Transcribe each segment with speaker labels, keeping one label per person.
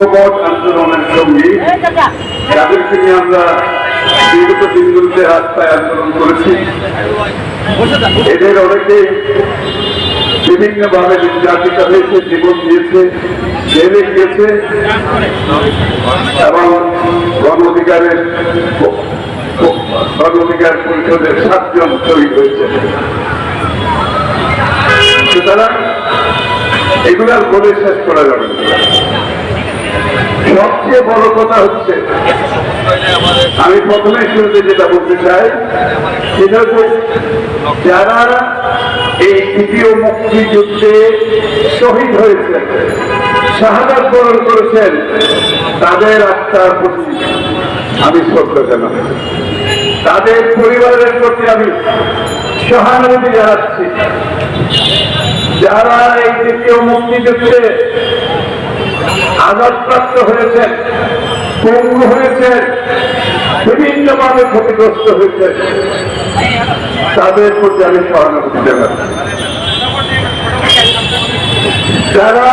Speaker 1: ঐক্যবদ্ধ আন্দোলনের সঙ্গী। যাদেরকে নিয়ে আমরা বিগত দিনগুলোতে রাস্তায় আন্দোলন করেছি। এদের অনেকে বিভিন্ন ভাবে নির্যাতিত হয়েছে জীবন দিয়েছে জেলে গিয়েছে এবং গণ অধিকারের গণ অধিকার পরিষদের সাতজন শহীদ হয়েছে। সুতরাং এগুলো আর বলে শেষ করা যাবে সবচেয়ে বড় কথা হচ্ছে, আমি প্রথমে শুরুতে যেটা বলতে চাই, সেটা হচ্ছে যারা এই দ্বিতীয় মুক্তিযুদ্ধে শহীদ হয়েছে শাহাদাত বরণ করেছেন, তাদের আত্মার প্রতি আমি শ্রদ্ধা জানাই তাদের পরিবারের প্রতি আমি সহানুভূতি জানাচ্ছি। যারা এই দ্বিতীয় মুক্তিযুদ্ধে আঘাতপ্রাপ্ত হয়েছেন পঙ্গু হয়েছেন বিভিন্নভাবে ক্ষতিগ্রস্ত হয়েছে। তাদের প্রতি আমি সহানুভূতি জানাচ্ছি যারা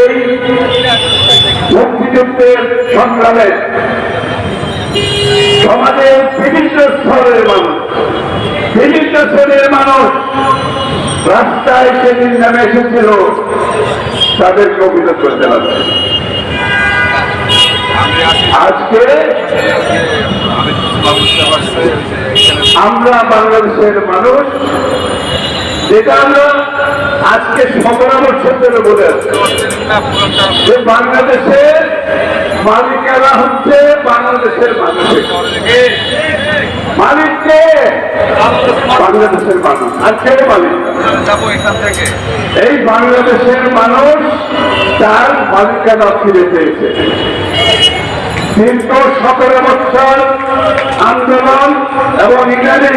Speaker 1: এই মুক্তিযুদ্ধের সংগ্রামে সমাজের বিভিন্ন স্তরের মানুষ, বিভিন্ন শ্রেণির মানুষ রাস্তায় সেদিন নামে এসেছিল। তাদেরকে অভিযোগ করতে হবে আজকে আমরা বাংলাদেশের মানুষ, যেটা আমরা আজকে বছর ধরে বলে যে বাংলাদেশের মালিকারা হচ্ছে বাংলাদেশের মানুষের। মালিককে বাংলাদেশের মানুষ আর কে মালিক।
Speaker 2: যাব এখান থেকে।
Speaker 1: এই বাংলাদেশের মানুষ তার মালিকানা ফিরে পেয়েছে। কিন্তু সতেরো বছর আন্দোলন এবং এখানে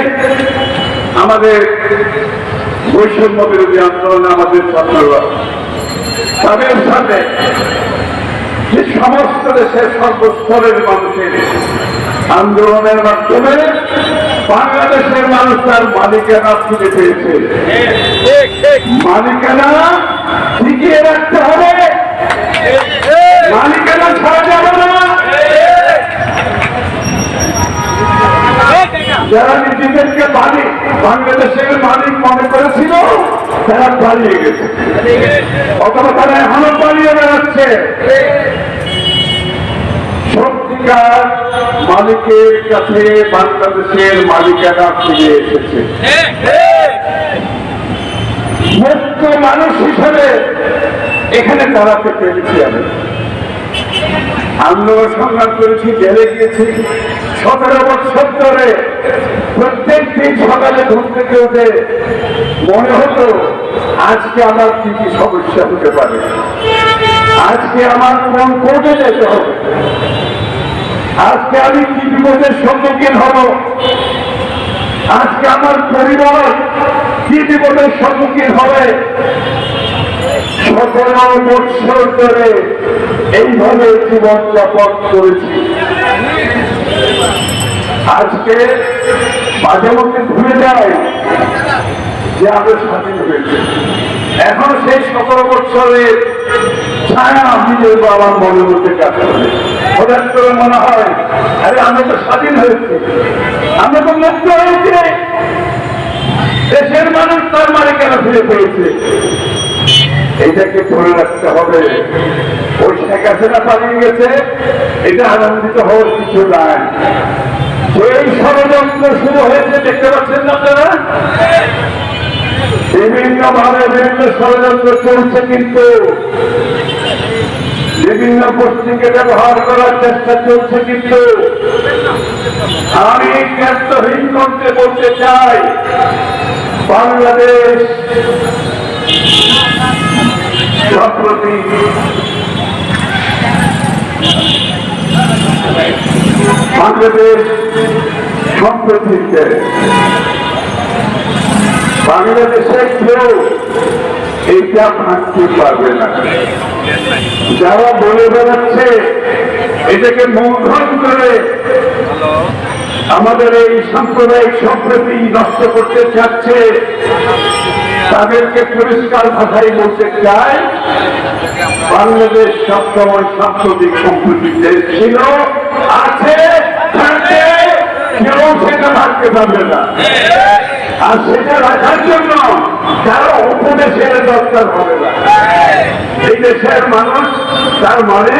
Speaker 1: আমাদের বৈষম্য বিরোধী আন্দোলন আমাদের ছাত্ররা তাদের সাথে সমস্ত দেশের সর্বস্তরের মানুষের। আন্দোলনের মাধ্যমে বাংলাদেশের মানুষ তার মালিকানা ফিরে পেয়েছে। মালিকানা টিকিয়ে রাখতে হবে। মালিকানা ছাড়া যাবে না। যারা নিজেদেরকে মালিক, বাংলাদেশের মালিক মনে করেছিল, তারা পালিয়ে গেছে। অথবা তারা এখনও পালিয়ে বেড়াচ্ছে। সত্যিকার মালিকের কাছে বাংলাদেশের মালিকানা ফিরে এসেছে। মুক্ত মানুষ হিসেবে এখানে দাঁড়াতে পেরেছি আমি। আন্দোলন সংগ্রাম করেছি, জেলে গিয়েছি। সতেরো বছর ধরে প্রত্যেক সকালে ঘুম থেকে উঠে মনে হতো আজকে আমার কি কি সমস্যা হতে পারে। আজকে আমার কোন কোর্টে যেতে হবে? আজকে আমি কি বিপদের সম্মুখীন হব? আজকে আমার পরিবার কি বিপদের সম্মুখীন হবে? সতেরো বৎসর ধরে এইভাবে জীবন যাপন করেছি। আজকে মাঝে মধ্যে ভুলে যায় যে আমরা স্বাধীন হয়েছে। এখন সেই সতেরো বৎসরের ছায়া নিজের বাবার মনে মধ্যে কাজ করে। হঠাৎ করে মনে হয়, আরে আমরা তো স্বাধীন হয়েছি। আমরা তো মুক্ত হয়েছি। দেশের মানুষ তার মালিকানা ফিরে পেয়েছে এটাকে ধরে রাখতে হবে? ওই শেখ হাসিনা পালিয়ে গেছে। এটা আনন্দিত হওয়ার কিছু নাই। সেই ষড়যন্ত্র শুরু হয়েছে, দেখতে পাচ্ছেন না আপনারা? বিভিন্ন ভাবে বিভিন্ন ষড়যন্ত্র চলছে কিন্তু বিভিন্ন গোষ্ঠীকে ব্যবহার করার চেষ্টা চলছে কিন্তু আমি জ্ঞাতহীন করতে বলতে চাই, বাংলাদেশ সম্প্রতি বাংলাদেশ সম্প্রতিতে বাংলাদেশে কেউ এইটা ভাঙতে পারবে না। যারা বলে বেড়াচ্ছে, এটাকে মূলধন করে আমাদের এই সাম্প্রদায়িক সম্প্রীতি নষ্ট করতে চাচ্ছে, তাদেরকে পরিষ্কার ভাষায় বলতে চাই, বাংলাদেশ সবসময় সাম্প্রতিক সম্প্রতির দেশ ছিল, আছে কেউ সেটা থাকতে পারবে না। আর সেটা রাখার জন্য কারও উপদেশের দরকার হবে না। এই দেশের মানুষ, তার মানে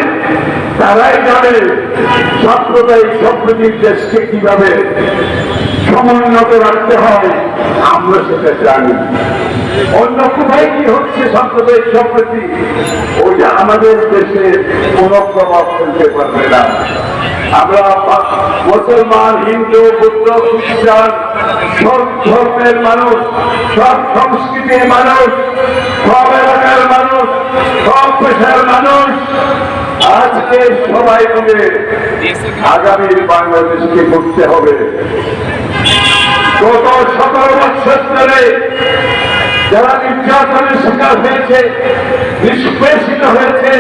Speaker 1: তারাই জানে সাম্প্রদায়িক সম্প্রতির দেশকে কীভাবে সমুন্নত রাখতে হয়, আমরা সেটা জানি। অন্য কোথায় কি হচ্ছে সাম্প্রদায়িক সম্প্রতি ওইটা আমাদের দেশে কোনো প্রভাব ফেলতে পারবে না। আমরা মুসলমান, হিন্দু, বুদ্ধ, খ্রিস্টান, সব ধর্মের মানুষ, সব সংস্কৃতির মানুষ, সব এলাকার মানুষ, সব পেশার মানুষ, আজকে সবাই মিলে আগামী বাংলাদেশকে করতে হবে। গত সতেরো বছর ধরে যারা নির্যাতনের শিকার হয়েছে, নিষ্পেষিত হয়েছে,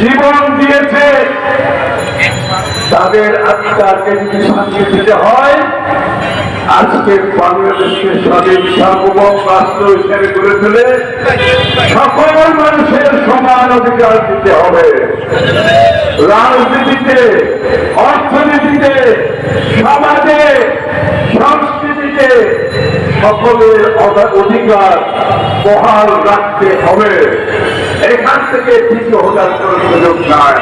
Speaker 1: জীবন দিয়েছে তাদের আত্মাকে যদি শান্তি দিতে হয় আজকে বাংলাদেশকে স্বাধীন সার্বভৌম রাষ্ট্র হিসেবে গড়ে তুলে সকল মানুষের সমান অধিকার দিতে হবে। রাজনীতিতে, অর্থনীতিতে, সমাজে, সংস্কৃতিতে সকলের অধিকার বহাল রাখতে হবে। এখান থেকে কিছু হঠাৎ কোনো সুযোগ নাই।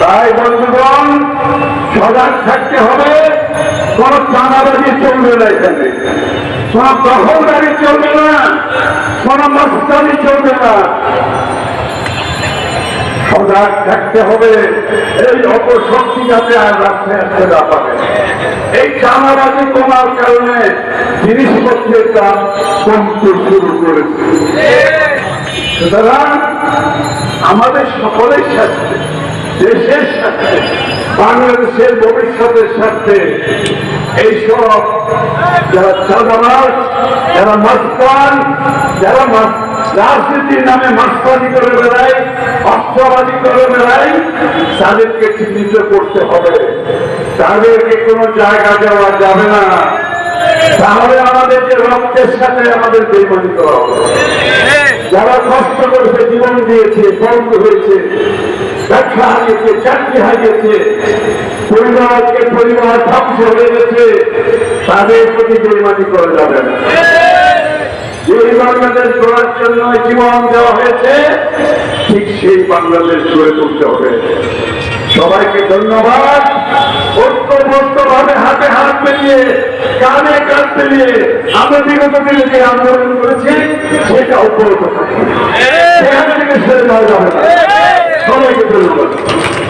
Speaker 1: তাই বন্ধুগণ সজাগ থাকতে হবে, কোন চাঁদাবাজি চলবে না এখানে। কোন দখলদারি চলবে না, কোন মস্তানি চলবে না। সজাগ থাকতে হবে, এই অপশক্তি যাতে আর রাস্তায় আসতে না পারে। এই চাঁদাবাজি কমার কারণে জিনিসপত্রের দাম কমতে শুরু করেছে। সুতরাং আমাদের সকলের সাথে, দেশের সাথে বাংলাদেশের ভবিষ্যতের সাথে এইসব যারা চাঁদাবাজ যারা মাস্তান, যারা রাজনীতির নামে মাস্তানি করে বেড়ায়, অস্ত্রবাদী করে বেড়ায়, তাদেরকে চিহ্নিত করতে হবে। তাদেরকে কোনো জায়গা দেওয়া যাবে না। তাহলে আমাদের যে রক্তের সাথে আমাদের বেমানি করা হবে। যারা কষ্ট করেছে, জীবন দিয়েছে, বন্ধ হয়েছে ব্যবসা হারিয়েছে, চাকরি হারিয়েছে, পরিবারকে পরিবার ধ্বংস হয়ে গেছে, তাদের প্রতি বেমানি করা যাবে না। বাংলাদেশ জন্য জীবন দেওয়া হয়েছে, ঠিক সেই বাংলাদেশ গড়ে তুলতে হবে। সবাইকে ধন্যবাদ। ঐক্যবদ্ধ ভাবে হাতে হাত মিলিয়ে, কানে কান মিলিয়ে আমরা বিগত দিনে যে আন্দোলন করেছি, সেটা অব্যাহত থাকবে। সেখান থেকে ছেড়ে দেওয়া যাবে সবাইকে তৈরি করবে